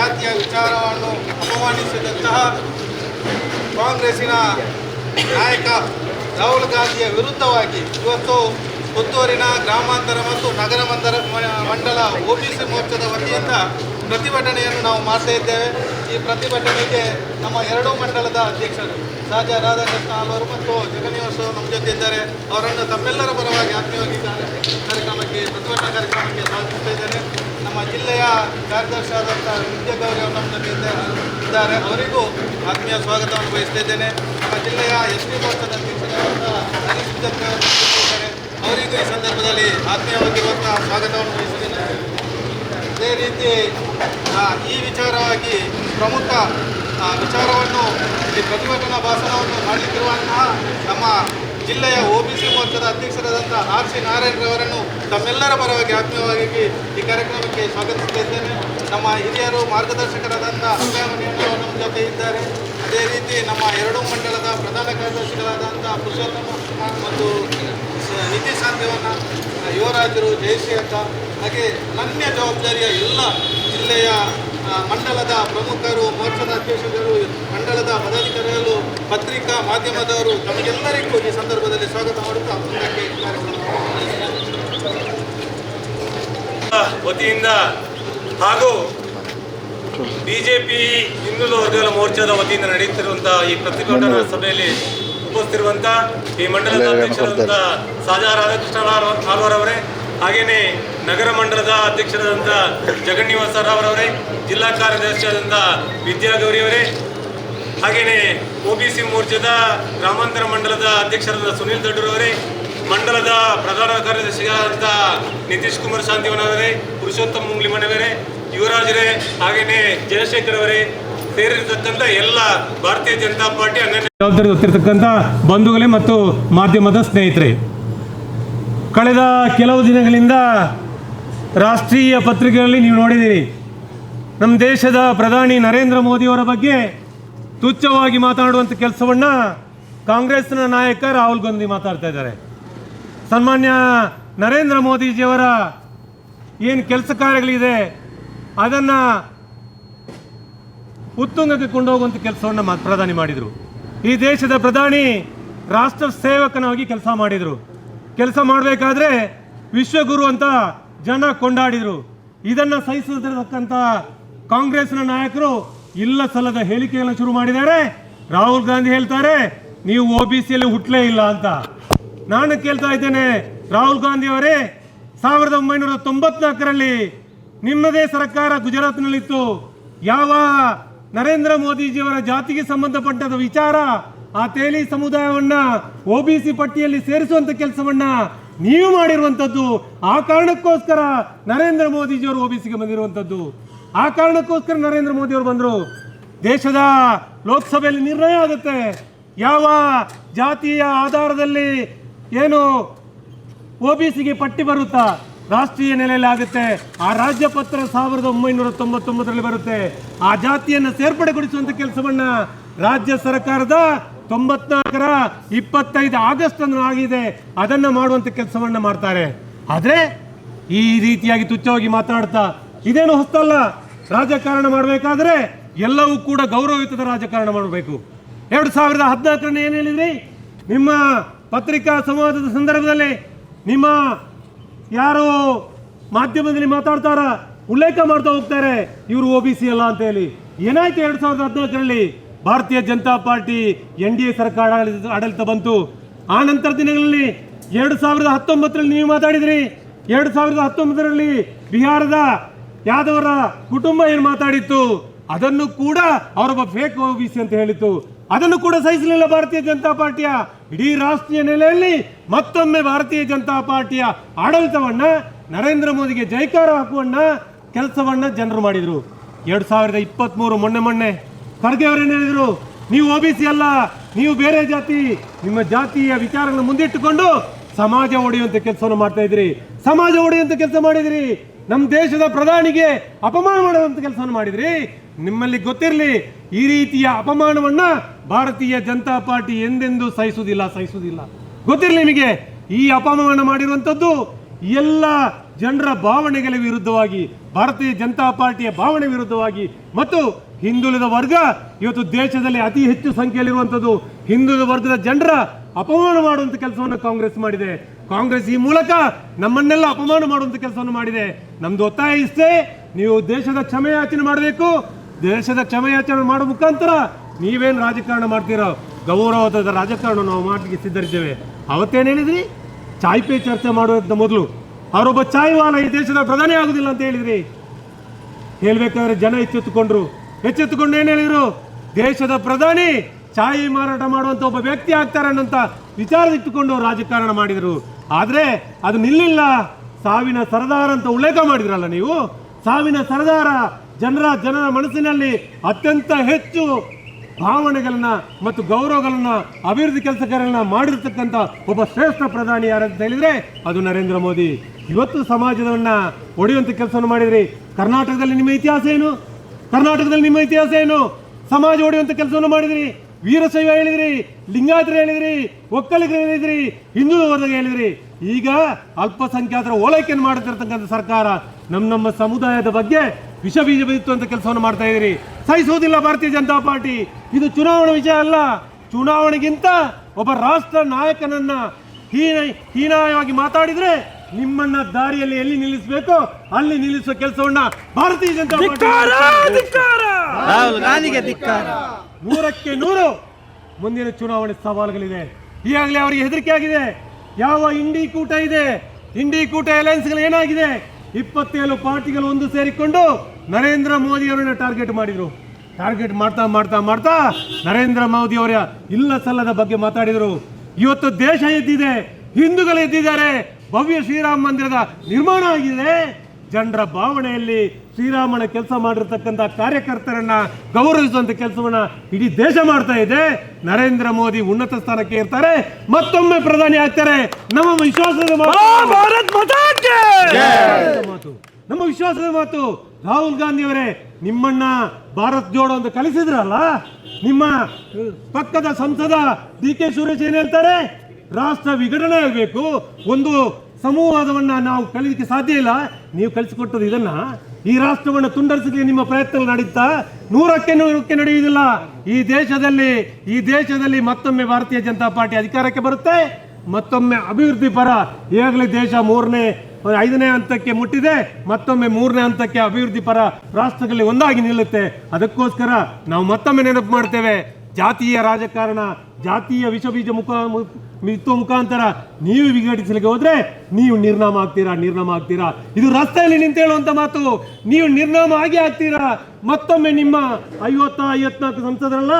ಜಾತಿಯ ವಿಚಾರವನ್ನು ಅಪಮಾನಿಸಿದಂತಹ ಕಾಂಗ್ರೆಸ್ಸಿನ ನಾಯಕ ರಾಹುಲ್ ಗಾಂಧಿಯ ವಿರುದ್ಧವಾಗಿ ಇವತ್ತು ಪುತ್ತೂರಿನ ಗ್ರಾಮಾಂತರ ಮತ್ತು ನಗರ ಮಂದರ ಮಂಡಲ ಸಿ ಮೋರ್ಚಾದ ವತಿಯಿಂದ ಪ್ರತಿಭಟನೆಯನ್ನು ನಾವು ಮಾಡ್ತಾ ಇದ್ದೇವೆ. ಈ ಪ್ರತಿಭಟನೆಗೆ ನಮ್ಮ ಎರಡೂ ಮಂಡಲದ ಅಧ್ಯಕ್ಷರು ರಾಜ ರಾಧಾಕೃಷ್ಣ ಅವರು ಮತ್ತು ಜಗನ್ನಿವಾಸ ನಮ್ಮ ಜೊತೆ ಇದ್ದಾರೆ. ಅವರನ್ನು ತಮ್ಮೆಲ್ಲರ ಪರವಾಗಿ ಆತ್ಮೀಯವಾಗಿ ಕಾರ್ಯ- ಕಾರ್ಯಕ್ರಮಕ್ಕೆ ಪ್ರತಿಭಟನಾ ಕಾರ್ಯಕ್ರಮಕ್ಕೆ ಸ್ವಾಗತಿಸ್ತಾ ಇದ್ದೇನೆ. ನಮ್ಮ ಜಿಲ್ಲೆಯ ಕಾರ್ಯದರ್ಶಿ ಆದಂಥ ವಿದ್ಯಾಗೌರಿ ಅವರು ನಮ್ಮ ಜೊತೆ ಇದ್ದಾರೆ ಇದ್ದಾರೆ. ಅವರಿಗೂ ಆತ್ಮೀಯ ಸ್ವಾಗತವನ್ನು ಬಯಸ್ತಾ ಇದ್ದೇನೆ. ನಮ್ಮ ಜಿಲ್ಲೆಯ ಎಸ್ ಪಿ ಮೋರ್ಚಾದ ಅಧ್ಯಕ್ಷರಾದಂಥ ಇದ್ದಾರೆ. ಅವರಿಗೂ ಈ ಸಂದರ್ಭದಲ್ಲಿ ಆತ್ಮೀಯವಾಗಿರುವಂತಹ ಸ್ವಾಗತವನ್ನು ಬಯಸ್ತೇನೆ ಅದೇ ರೀತಿ ಈ ವಿಚಾರವಾಗಿ ಪ್ರಮುಖ ವಿಚಾರವನ್ನು ಈ ಪ್ರತಿಭಟನಾ ಭಾಷಣವನ್ನು ಮಾಡಲಿಕ್ಕಿರುವಂತಹ ನಮ್ಮ ಜಿಲ್ಲೆಯ ಒ ಬಿ ಸಿ ಮೋರ್ಚಾದ ಅಧ್ಯಕ್ಷರಾದಂಥ ಆರ್ ಸಿ ನಾರಾಯಣರವರನ್ನು ತಮ್ಮೆಲ್ಲರ ಪರವಾಗಿ ಆತ್ಮೀಯವಾಗಿ ಈ ಕಾರ್ಯಕ್ರಮಕ್ಕೆ ಸ್ವಾಗತಿಸ್ತಾ ನಮ್ಮ ಹಿರಿಯರು ಮಾರ್ಗದರ್ಶಕರಾದಂಥ ಅಭಯಮಣಿಯವರು ನಮ್ಮ ಜೊತೆ ಇದ್ದಾರೆ. ಅದೇ ರೀತಿ ನಮ್ಮ ಎರಡೂ ಮಂಡಲದ ಪ್ರಧಾನ ಕಾರ್ಯದರ್ಶಿಗಳಾದಂಥ ಪುರುಷೋತ್ತಮ ಮತ್ತು ಸ- ನಿಧಿ ಶಾಂತಿವನ್ನ ಯುವರಾಜರು, ಜಯಶ್ರೀ ಅಂತ ಹಾಗೆ ಅನನ್ಯ ಜವಾಬ್ದಾರಿಯ ಎಲ್ಲ ಜಿಲ್ಲೆಯ ಮಂಡಲದ ಪ್ರಮುಖರು ಮೋರ್ಚಾದ ಅಧ್ಯಕ್ಷರು, ಮಂಡಲದ ಪದಾಧಿಕಾರಿಗಳು, ಪತ್ರಿಕಾ ಮಾಧ್ಯಮದವರು, ತಮಗೆಲ್ಲರಿಗೂ ಈ ಸಂದರ್ಭದಲ್ಲಿ ಸ್ವಾಗತ ಮಾಡುತ್ತಾ ಮುಂದಕ್ಕೆ ವತಿಯಿಂದ ಹಾಗೂ ಬಿಜೆಪಿ ಹಿಂದುಳಿದ ವರ್ಗಗಳ ಮೋರ್ಚಾದ ವತಿಯಿಂದ ನಡೆಯುತ್ತಿರುವಂತಹ ಈ ಪ್ರತಿಭಟನಾ ಸಭೆಯಲ್ಲಿ ಉಪಸ್ಥಿತಿರುವಂತ ಈ ಮಂಡಲದ ಅಧ್ಯಕ್ಷರಾದಂಥ ಸಾಜಾ ರಾಧಾಕೃಷ್ಣ ಆಳ್ವಾರ್ ಅವರೇ ಹಾಗೇನೆ ನಗರ ಮಂಡಲದ ಅಧ್ಯಕ್ಷರಾದಂಥ ಜಗನ್ನಿವಾಸ ರಾವ್ ಅವರೇ ಜಿಲ್ಲಾ ಕಾರ್ಯದರ್ಶಿಯಾದಂಥ ವಿದ್ಯಾಗೌರಿ ಅವರೇ ಹಾಗೇನೆ ಒಬಿಸಿ ಮೋರ್ಚಾದ ಗ್ರಾಮಾಂತರ ಮಂಡಲದ ಅಧ್ಯಕ್ಷರಾದ ಸುನೀಲ್ ದೊಡ್ಡರವರೇ ಮಂಡಲದ ಪ್ರಧಾನ ಕಾರ್ಯದರ್ಶಿಯಾದಂಥ ನಿತೀಶ್ ಕುಮಾರ್ ಶಾಂತಿವನವರೇ ಪುರುಷೋತ್ತಮ್ ಮುಂಗ್ಲಿಮನವರೇ ಯುವರಾಜರೇ ಹಾಗೇನೆ ಜಯಶೇಖರ್ ಅವರೇ ಸೇರಿರತಕ್ಕಂಥ ಎಲ್ಲ ಭಾರತೀಯ ಜನತಾ ಪಾರ್ಟಿ ಜವಾಬ್ದಾರಿ ಗೊತ್ತಿರತಕ್ಕಂಥ ಬಂಧುಗಳೇ ಮತ್ತು ಮಾಧ್ಯಮದ ಸ್ನೇಹಿತರೆ, ಕಳೆದ ಕೆಲವು ದಿನಗಳಿಂದ ರಾಷ್ಟ್ರೀಯ ಪತ್ರಿಕೆಗಳಲ್ಲಿ ನೀವು ನೋಡಿದ್ದೀರಿ, ನಮ್ಮ ದೇಶದ ಪ್ರಧಾನಿ ನರೇಂದ್ರ ಮೋದಿಯವರ ಬಗ್ಗೆ ತುಚ್ಛವಾಗಿ ಮಾತನಾಡುವಂಥ ಕೆಲಸವನ್ನು ಕಾಂಗ್ರೆಸ್ನ ನಾಯಕ ರಾಹುಲ್ ಗಾಂಧಿ ಮಾತಾಡ್ತಾ ಇದ್ದಾರೆ. ಸನ್ಮಾನ್ಯ ನರೇಂದ್ರ ಮೋದಿಜಿಯವರ ಏನು ಕೆಲಸ ಕಾರ್ಯಗಳಿದೆ, ಅದನ್ನು ಉತ್ತುಂಗಕ್ಕೆ ಕೊಂಡೋಗುವಂಥ ಕೆಲಸವನ್ನು ಪ್ರಧಾನಿ ಮಾಡಿದರು. ಈ ದೇಶದ ಪ್ರಧಾನಿ ರಾಷ್ಟ್ರ ಸೇವಕನಾಗಿ ಕೆಲಸ ಮಾಡಿದರು. ಕೆಲಸ ಮಾಡಬೇಕಾದ್ರೆ ವಿಶ್ವಗುರು ಅಂತ ಜನ ಕೊಂಡಾಡಿದರು. ಇದನ್ನು ಸಹಿಸತಕ್ಕಂಥ ಕಾಂಗ್ರೆಸ್ನ ನಾಯಕರು ಇಲ್ಲ ಸಲ್ಲದ ಹೇಳಿಕೆಯನ್ನು ಶುರು ಮಾಡಿದ್ದಾರೆ. ರಾಹುಲ್ ಗಾಂಧಿ ಹೇಳ್ತಾರೆ, ನೀವು ಒ ಬಿ ಸಿಯಲ್ಲಿ ಹುಟ್ಟಲೇ ಇಲ್ಲ ಅಂತ. ನಾನು ಕೇಳ್ತಾ ಇದ್ದೇನೆ, ರಾಹುಲ್ ಗಾಂಧಿ ಅವರೇ, ಸಾವಿರದ ಒಂಬೈನೂರ ತೊಂಬತ್ನಾಲ್ಕರಲ್ಲಿ ನಿಮ್ಮದೇ ಸರ್ಕಾರ ಗುಜರಾತ್ನಲ್ಲಿತ್ತು. ಯಾವ ನರೇಂದ್ರ ಮೋದಿಜಿಯವರ ಜಾತಿಗೆ ಸಂಬಂಧಪಟ್ಟದ ವಿಚಾರ ಆ ತೇಲಿ ಸಮುದಾಯವನ್ನ ಒ ಬಿ ಸಿ ಪಟ್ಟಿಯಲ್ಲಿ ಸೇರಿಸುವಂತ ಕೆಲಸವನ್ನ ನೀವು ಮಾಡಿರುವಂತದ್ದು, ಆ ಕಾರಣಕ್ಕೋಸ್ಕರ ನರೇಂದ್ರ ಮೋದಿಜಿಯವರು ಒ ಬಿ ಸಿಗೆ ಬಂದಿರುವಂತದ್ದು. ಆ ಕಾರಣಕ್ಕೋಸ್ಕರ ನರೇಂದ್ರ ಮೋದಿ ಅವರು ಬಂದರು. ದೇಶದ ಲೋಕಸಭೆಯಲ್ಲಿ ನಿರ್ಣಯ ಆಗುತ್ತೆ. ಯಾವ ಜಾತಿಯ ಆಧಾರದಲ್ಲಿ ಏನು ಒ ಬಿ ಸಿಗೆ ಪಟ್ಟಿ ಬರುತ್ತಾ? ರಾಷ್ಟ್ರೀಯ ನೆಲೆಯಲ್ಲಿ ಆಗುತ್ತೆ. ಆ ರಾಜ್ಯಪತ್ರ ಸಾವಿರದ ಒಂಬೈನೂರ ತೊಂಬತ್ತೊಂಬತ್ತರಲ್ಲಿ ಬರುತ್ತೆ. ಆ ಜಾತಿಯನ್ನು ಸೇರ್ಪಡೆಗೊಳಿಸುವಂಥ ಕೆಲಸವನ್ನು ರಾಜ್ಯ ಸರ್ಕಾರದ ತೊಂಬತ್ನಾಲ್ಕರ ಇಪ್ಪತ್ತೈದು ಆಗಸ್ಟ್ ಅನ್ನು ಆಗಿದೆ. ಅದನ್ನ ಮಾಡುವಂತ ಕೆಲಸವನ್ನು ಮಾಡ್ತಾರೆ. ಆದರೆ ಈ ರೀತಿಯಾಗಿ ತುಚ್ಛವಾಗಿ ಮಾತನಾಡ್ತಾ ಇದೇನು ಹೊಸ್ತಲ್ಲ. ರಾಜಕಾರಣ ಮಾಡಬೇಕಾದ್ರೆ ಎಲ್ಲವೂ ಕೂಡ ಗೌರವಯುತದ ರಾಜಕಾರಣ ಮಾಡಬೇಕು. ಎರಡು ಸಾವಿರದ ಹದಿನಾಲ್ಕರಲ್ಲಿ ಏನು ಹೇಳಿದ್ರಿ? ನಿಮ್ಮ ಪತ್ರಿಕಾ ಸಂವಾದದ ಸಂದರ್ಭದಲ್ಲಿ ನಿಮ್ಮ ಯಾರು ಮಾಧ್ಯಮದಲ್ಲಿ ಮಾತಾಡ್ತಾರ? ಉಲ್ಲೇಖ ಮಾಡ್ತಾ ಹೋಗ್ತಾರೆ. ಇವರು ಒ ಬಿ ಸಿ ಅಲ್ಲ ಅಂತ ಹೇಳಿ. ಏನಾಯ್ತು ಎರಡು ಸಾವಿರದ ಹದಿನಾಲ್ಕರಲ್ಲಿ? Bharatiya Janata Party N D A ಸರ್ಕಾರ ಆಡಳಿತ ಬಂತು. ಆ ನಂತರ ದಿನಗಳಲ್ಲಿ ಎರಡು ಸಾವಿರದ ಹತ್ತೊಂಬತ್ತರಲ್ಲಿ ನೀವು ಮಾತಾಡಿದ್ರಿ. ಎರಡು ಸಾವಿರದ ಹತ್ತೊಂಬತ್ತರಲ್ಲಿ ಬಿಹಾರದ ಯಾದವರ ಕುಟುಂಬ ಏನು ಮಾತಾಡಿತ್ತು? ಅದನ್ನು ಕೂಡ ಅವರೊಬ್ಬ ಫೇಕ್ ಒ ಬಿ ಸಿ ಅಂತ ಹೇಳಿತ್ತು. ಅದನ್ನು ಕೂಡ ಸಹಿಸಲಿಲ್ಲ ಭಾರತೀಯ ಜನತಾ ಪಾರ್ಟಿಯ. ಇಡೀ ರಾಷ್ಟ್ರೀಯ ನೆಲೆಯಲ್ಲಿ ಮತ್ತೊಮ್ಮೆ ಭಾರತೀಯ ಜನತಾ ಪಾರ್ಟಿಯ ಆಡಳಿತವನ್ನ ನರೇಂದ್ರ ಮೋದಿಗೆ ಜೈಕಾರ ಹಾಕುವನ್ನ ಕೆಲಸವನ್ನ ಜನರು ಮಾಡಿದ್ರು. ಎರಡ್ ಸಾವಿರದ ಇಪ್ಪತ್ತ್ ಮೊನ್ನೆ ಮೊನ್ನೆ. ಖರ್ಗೆ ಅವರೇನು ಹೇಳಿದರು? ನೀವು ಒ ಬಿ ಸಿ ಅಲ್ಲ, ನೀವು ಬೇರೆ ಜಾತಿ, ನಿಮ್ಮ ಜಾತಿಯ ವಿಚಾರಗಳನ್ನು ಮುಂದಿಟ್ಟುಕೊಂಡು ಸಮಾಜ ಒಡೆಯುವಂತ ಕೆಲಸವನ್ನು ಮಾಡ್ತಾ ಇದ್ರಿ ಸಮಾಜ ಒಡೆಯುವಂತ ಕೆಲಸ ಮಾಡಿದ್ರಿ ನಮ್ಮ ದೇಶದ ಪ್ರಧಾನಿಗೆ ಅಪಮಾನ ಮಾಡುವಂತ ಕೆಲಸವನ್ನು ಮಾಡಿದ್ರಿ ನಿಮ್ಮಲ್ಲಿ ಗೊತ್ತಿರಲಿ, ಈ ರೀತಿಯ ಅಪಮಾನವನ್ನ ಭಾರತೀಯ ಜನತಾ ಪಾರ್ಟಿ ಎಂದೆಂದೂ ಸಹಿಸುವುದಿಲ್ಲ ಸಹಿಸುವುದಿಲ್ಲ. ಗೊತ್ತಿರಲಿ ನಿಮಗೆ, ಈ ಅಪಮಾನ ಮಾಡಿರುವಂಥದ್ದು ಎಲ್ಲ ಜನರ ಭಾವನೆಗಳ ವಿರುದ್ಧವಾಗಿ, ಭಾರತೀಯ ಜನತಾ ಪಾರ್ಟಿಯ ಭಾವನೆ ವಿರುದ್ಧವಾಗಿ ಮತ್ತು ಹಿಂದುಳಿದ ವರ್ಗ, ಇವತ್ತು ದೇಶದಲ್ಲಿ ಅತಿ ಹೆಚ್ಚು ಸಂಖ್ಯೆಯಲ್ಲಿರುವಂಥದ್ದು ಹಿಂದುಳಿದ ವರ್ಗದ ಜನರ ಅಪಮಾನ ಮಾಡುವಂಥ ಕೆಲಸವನ್ನು ಕಾಂಗ್ರೆಸ್ ಮಾಡಿದೆ. ಕಾಂಗ್ರೆಸ್ ಈ ಮೂಲಕ ನಮ್ಮನ್ನೆಲ್ಲ ಅಪಮಾನ ಮಾಡುವಂಥ ಕೆಲಸವನ್ನು ಮಾಡಿದೆ. ನಮ್ದು ಒತ್ತಾಯ ಇಷ್ಟೇ, ನೀವು ದೇಶದ ಕ್ಷಮೆಯಾಚನೆ ಮಾಡಬೇಕು ದೇಶದ ಕ್ಷಮೆಯಾಚರಣೆ ಮಾಡೋ ಮುಖಾಂತರ ನೀವೇನು ರಾಜಕಾರಣ ಮಾಡ್ತೀರೋ, ಗೌರವದ ರಾಜಕಾರಣ ನಾವು ಮಾಡಲಿಕ್ಕೆ ಸಿದ್ಧರಿದ್ದೇವೆ. ಅವತ್ತೇನು ಹೇಳಿದ್ರಿ? ಚಾಯ್ ಪೇ ಚರ್ಚೆ ಮಾಡುವಂತ ಮೊದಲು, ಅವರೊಬ್ಬ ಚಾಯ್ ವಾಹನ ಈ ದೇಶದ ಪ್ರಧಾನಿ ಆಗುದಿಲ್ಲ ಅಂತ ಹೇಳಿದ್ರಿ. ಹೇಳ್ಬೇಕಾದ್ರೆ ಜನ ಎಚ್ಚೆತ್ತುಕೊಂಡ್ರು. ಎಚ್ಚೆತ್ತುಕೊಂಡು ಏನು ಹೇಳಿದ್ರು? ದೇಶದ ಪ್ರಧಾನಿ ಚಾಯಿ ಮಾರಾಟ ಮಾಡುವಂತ ಒಬ್ಬ ವ್ಯಕ್ತಿ ಆಗ್ತಾರೆ ಅನ್ನೋಂಥ ವಿಚಾರದಿಟ್ಟುಕೊಂಡು ರಾಜಕಾರಣ ಮಾಡಿದರು. ಆದ್ರೆ ಅದು ನಿಲ್ಲಿಲ್ಲ. ಸಾವಿನ ಸರದಾರ ಅಂತ ಉಲ್ಲೇಖ ಮಾಡಿದ್ರಲ್ಲ ನೀವು? ಸಾವಿನ ಸರದಾರ ಜನರ ಜನರ ಮನಸ್ಸಿನಲ್ಲಿ ಅತ್ಯಂತ ಹೆಚ್ಚು ಭಾವನೆಗಳನ್ನ ಮತ್ತು ಗೌರವಗಳನ್ನ, ಅಭಿವೃದ್ಧಿ ಕೆಲಸಗಳನ್ನ ಮಾಡಿರ್ತಕ್ಕಂಥ ಒಬ್ಬ ಶ್ರೇಷ್ಠ ಪ್ರಧಾನಿ ಯಾರಂತ ಹೇಳಿದ್ರೆ ಅದು ನರೇಂದ್ರ ಮೋದಿ. ಇವತ್ತು ಸಮಾಜವನ್ನ ಒಡೆಯುವಂತ ಕೆಲಸವನ್ನು ಮಾಡಿದ್ರಿ. ಕರ್ನಾಟಕದಲ್ಲಿ ನಿಮ್ಮ ಇತಿಹಾಸ ಏನು? ಕರ್ನಾಟಕದಲ್ಲಿ ನಿಮ್ಮ ಇತಿಹಾಸ ಏನು? ಸಮಾಜ ಒಡೆಯುವಂತ ಕೆಲಸವನ್ನು ಮಾಡಿದ್ರಿ. ವೀರಶೈವ ಹೇಳಿದ್ರಿ, ಲಿಂಗಾಯತರು ಹೇಳಿದ್ರಿ, ಒಕ್ಕಲಿಗರು ಹೇಳಿದ್ರಿ, ಹಿಂದೂ ವರ್ಗ ಹೇಳಿದ್ರಿ. ಈಗ ಅಲ್ಪಸಂಖ್ಯಾತರ ಓಲೈಕೆಯನ್ನು ಮಾಡುತ್ತಿರತಕ್ಕಂಥ ಸರ್ಕಾರ ನಮ್ಮ ನಮ್ಮ ಸಮುದಾಯದ ಬಗ್ಗೆ ವಿಷ ಬೀಜ ಬಿದ್ದಿತ್ತು ಕೆಲಸವನ್ನು ಮಾಡ್ತಾ ಇದ್ದೀರಿ. ಸಹಿಸುವುದಿಲ್ಲ ಭಾರತೀಯ ಜನತಾ ಪಾರ್ಟಿ. ಇದು ಚುನಾವಣೆ ವಿಷಯ ಅಲ್ಲ. ಚುನಾವಣೆಗಿಂತ ಒಬ್ಬ ರಾಷ್ಟ್ರ ನಾಯಕನನ್ನ ಹೀನ ಹೀನಾಯವಾಗಿ ಮಾತಾಡಿದ್ರೆ ನಿಮ್ಮನ್ನ ದಾರಿಯಲ್ಲಿ ಎಲ್ಲಿ ನಿಲ್ಲಿಸಬೇಕು ಅಲ್ಲಿ ನಿಲ್ಲಿಸುವ ಕೆಲಸವನ್ನ ಭಾರತೀಯ ಜನತಾ ಪಾರ್ಟಿ ರಾಹುಲ್ ಗಾಂಧಿಗೆ ಧಿಕ್ಕಾರ. ನೂರಕ್ಕೆ ನೂರು ಮುಂದಿನ ಚುನಾವಣೆ ಸವಾಲುಗಳಿದೆ. ಈಗಾಗಲೇ ಅವರಿಗೆ ಹೆದರಿಕೆ ಆಗಿದೆ. ಯಾವ ಇಂಡಿ ಕೂಟ ಇದೆ? ಇಂಡಿ ಕೂಟ ಅಲಯನ್ಸ್ಗಳು ಏನಾಗಿದೆ? ಇಪ್ಪತ್ತೇಳು ಪಾರ್ಟಿಗಳು ಒಂದು ಸೇರಿಕೊಂಡು ನರೇಂದ್ರ ಮೋದಿ ಅವರನ್ನ ಟಾರ್ಗೆಟ್ ಮಾಡಿದ್ರು. ಟಾರ್ಗೆಟ್ ಮಾಡ್ತಾ ಮಾಡ್ತಾ ಮಾಡ್ತಾ ನರೇಂದ್ರ ಮೋದಿ ಅವರ ಇಲ್ಲ ಸಲ್ಲದ ಬಗ್ಗೆ ಮಾತಾಡಿದರು. ಇವತ್ತು ದೇಶ ಎದ್ದಿದೆ ಹಿಂದೂಗಳು ಎದ್ದಿದ್ದಾರೆ ಭವ್ಯ ಶ್ರೀರಾಮ ಮಂದಿರದ ನಿರ್ಮಾಣ ಆಗಿದೆ. ಜನರ ಭಾವನೆಯಲ್ಲಿ ಶ್ರೀರಾಮನ ಕೆಲಸ ಮಾಡಿರ್ತಕ್ಕಂಥ ಕಾರ್ಯಕರ್ತರನ್ನ ಗೌರವಿಸುವಂಥ ಕೆಲಸವನ್ನ ಇಡೀ ದೇಶ ಮಾಡ್ತಾ ಇದೆ. ನರೇಂದ್ರ ಮೋದಿ ಉನ್ನತ ಸ್ಥಾನಕ್ಕೆ ಇರ್ತಾರೆ ಮತ್ತೊಮ್ಮೆ ಪ್ರಧಾನಿ ಆಗ್ತಾರೆ. ನಮ್ಮ ವಿಶ್ವಾಸದ ಮಾತು. ವಿಶ್ವಾಸದ ನಮ್ಮ ವಿಶ್ವಾಸದ ಮಾತು. ರಾಹುಲ್ ಗಾಂಧಿ ಅವರೇ ನಿಮ್ಮನ್ನ ಭಾರತ್ ಜೋಡೋ ಅಂತ ಕಲಿಸಿದ್ರಲ್ಲ ನಿಮ್ಮ ಪಕ್ಕದ ಸಂಸದ ಡಿ ಕೆ ಸುರೇಶ್ ಏನು ಹೇಳ್ತಾರೆ? ರಾಷ್ಟ್ರ ವಿಘಟನೆ ಆಗಬೇಕು, ಒಂದು ಸಮೂಹವಾದವನ್ನ ನಾವು ಕಲಿಲಿಕ್ಕೆ ಸಾಧ್ಯ ಇಲ್ಲ, ನೀವು ಕಲಿಸಿಕೊಟ್ಟದ್ದು ಇದನ್ನ, ಈ ರಾಷ್ಟ್ರವನ್ನು ತುಂಡರಿಸಲಿಕ್ಕೆ ನಿಮ್ಮ ಪ್ರಯತ್ನಗಳು ನಡೀತಾ, ನೂರಕ್ಕೆ ನೂರಕ್ಕೆ ನಡೆಯುವುದಿಲ್ಲ. ಈ ದೇಶದಲ್ಲಿ ಈ ದೇಶದಲ್ಲಿ ಮತ್ತೊಮ್ಮೆ ಭಾರತೀಯ ಜನತಾ ಪಾರ್ಟಿ ಅಧಿಕಾರಕ್ಕೆ ಬರುತ್ತೆ, ಮತ್ತೊಮ್ಮೆ ಅಭಿವೃದ್ಧಿ ಪರ ಈಗಾಗಲೇ ದೇಶ ಮೂರನೇ ಐದನೇ ಹಂತಕ್ಕೆ ಮುಟ್ಟಿದೆ, ಮತ್ತೊಮ್ಮೆ ಮೂರನೇ ಹಂತಕ್ಕೆ ಅಭಿವೃದ್ಧಿ ಪರ ರಾಷ್ಟ್ರದಲ್ಲಿ ಒಂದಾಗಿ ನಿಲ್ಲುತ್ತೆ. ಅದಕ್ಕೋಸ್ಕರ ನಾವು ಮತ್ತೊಮ್ಮೆ ನೆನಪು ಮಾಡ್ತೇವೆ, ಜಾತೀಯ ರಾಜಕಾರಣ, ಜಾತೀಯ ವಿಷಬೀಜ ಮುಖ ಮಿತ್ತು ಮುಖಾಂತರ ನೀವು ವಿಘಟಿಸಲಿಕ್ಕೆ ಹೋದ್ರೆ ನೀವು ನಿರ್ನಾಮ ಆಗ್ತೀರಾ ನಿರ್ನಾಮ ಆಗ್ತೀರಾ? ಇದು ರಸ್ತೆಯಲ್ಲಿ ನಿಂತು ಹೇಳುವಂತ ಮಾತು. ನೀವು ನಿರ್ನಾಮ ಆಗಿ ಆಗ್ತೀರಾ? ಮತ್ತೊಮ್ಮೆ ನಿಮ್ಮ ಐವತ್ತ, ಐವತ್ನಾಲ್ಕು ಸಂಸದರಲ್ಲ,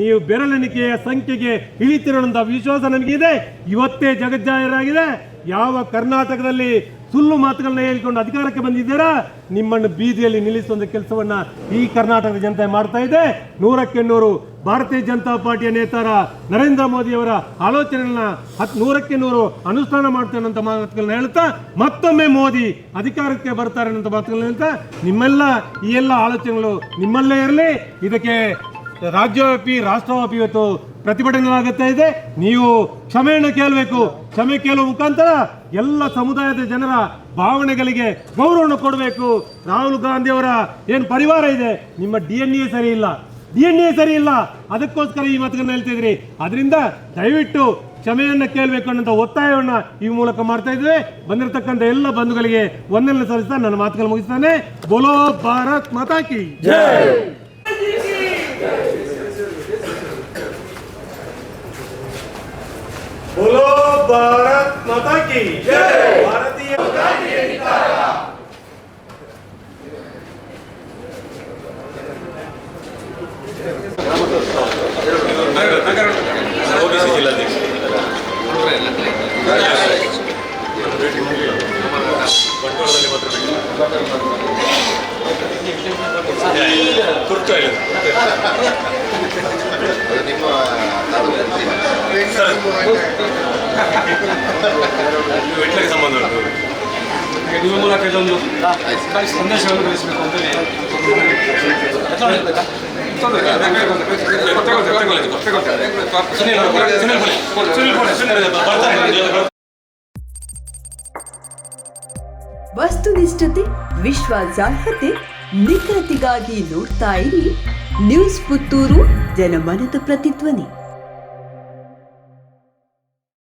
ನೀವು ಬೆರಳೆಣಿಕೆಯ ಸಂಖ್ಯೆಗೆ ಇಳಿತಿರೋಂಥ ವಿಶ್ವಾಸ ನನಗಿದೆ. ಇವತ್ತೇ ಜಗಜ್ಜಾಹೀರಾಗಿದೆ ಯಾವ ಕರ್ನಾಟಕದಲ್ಲಿ ಸುಳ್ಳು ಮಾತುಗಳನ್ನ ಹೇಳಿಕೊಂಡು ಅಧಿಕಾರಕ್ಕೆ ಬಂದಿದ್ದೀರಾ? ನಿಮ್ಮನ್ನು ಬೀದಿಯಲ್ಲಿ ನಿಲ್ಲಿಸುವಂತ ಕೆಲಸವನ್ನ ಈ ಕರ್ನಾಟಕದ ಜನತೆ ಮಾಡ್ತಾ ಇದೆ. ನೂರಕ್ಕೆ ನೂರು ಭಾರತೀಯ ಜನತಾ ಪಾರ್ಟಿಯ ನೇತಾರ ನರೇಂದ್ರ ಮೋದಿ ಅವರ ಆಲೋಚನೆಗಳನ್ನ ಹತ್ ನೂರಕ್ಕೆ ನೂರು ಅನುಷ್ಠಾನ ಮಾಡ್ತೇನೆ ಅಂತ ಮಾತುಗಳನ್ನ ಹೇಳ್ತಾ ಮತ್ತೊಮ್ಮೆ ಮೋದಿ ಅಧಿಕಾರಕ್ಕೆ ಬರ್ತಾರೆ ಅಂತ ಮಾತುಗಳನ್ನ ಹೇಳ್ತಾ ನಿಮ್ಮೆಲ್ಲ ಈ ಎಲ್ಲ ಆಲೋಚನೆಗಳು ನಿಮ್ಮಲ್ಲೇ ಇರಲಿ. ಇದಕ್ಕೆ ರಾಜ್ಯವ್ಯಾಪಿ, ರಾಷ್ಟ್ರವ್ಯಾಪಿ ಇವತ್ತು ಪ್ರತಿಭಟನೆ ಆಗುತ್ತಾ ಇದೆ. ನೀವು ಕ್ಷಮೆಯನ್ನು ಕೇಳಬೇಕು. ಕ್ಷಮೆ ಕೇಳುವ ಮುಖಾಂತರ ಎಲ್ಲ ಸಮುದಾಯದ ಜನರ ಭಾವನೆಗಳಿಗೆ ಗೌರವವನ್ನು ಕೊಡಬೇಕು. ರಾಹುಲ್ ಗಾಂಧಿ ಅವರ ಏನು ಪರಿವಾರ ಇದೆ, ನಿಮ್ಮ ಡಿ ಎನ್ ಎ ಸರಿ ಇಲ್ಲ. ಡಿ ಎನ್ ಎ ಸರಿ ಇಲ್ಲ. ಅದಕ್ಕೋಸ್ಕರ ಈ ಮಾತುಗಳನ್ನು ಹೇಳ್ತಾ ಇದ್ರಿ. ಅದರಿಂದ ದಯವಿಟ್ಟು ಕ್ಷಮೆಯನ್ನು ಕೇಳಬೇಕು ಅನ್ನೋಂಥ ಒತ್ತಾಯವನ್ನು ಈ ಮೂಲಕ ಮಾಡ್ತಾ ಇದ್ದೇವೆ. ಬಂದಿರತಕ್ಕಂಥ ಎಲ್ಲ ಬಂಧುಗಳಿಗೆ ಒಂದನ್ನು ಸಲ್ಲಿಸ್ತಾ ನನ್ನ ಮಾತುಗಳು ಮುಗಿಸ್ತಾನೆ. ಬೋಲೋ ಭಾರತ್ ಭಾರತ್ ಮಾತಾ ಕಿ ಭಾರತೀಯ ನಿಮ್ಮ ವಸ್ತು ಸಂಬಂಧ ಉಂಟು? ನಿಮ್ಮ ಮೂಲಕ ಇದೊಂದು ಸಂದೇಶವನ್ನು ಕಳಿಸಬೇಕು ವಿಶ್ವಾಸಾರ್ಹತೆ ನಿಖರತೆಗಾಗಿ ನೋಡ್ತಾ ಇರಿ. ನ್ಯೂಸ್ ಪುತ್ತೂರು ಜನಮನದ ಪ್ರತಿಧ್ವನಿ.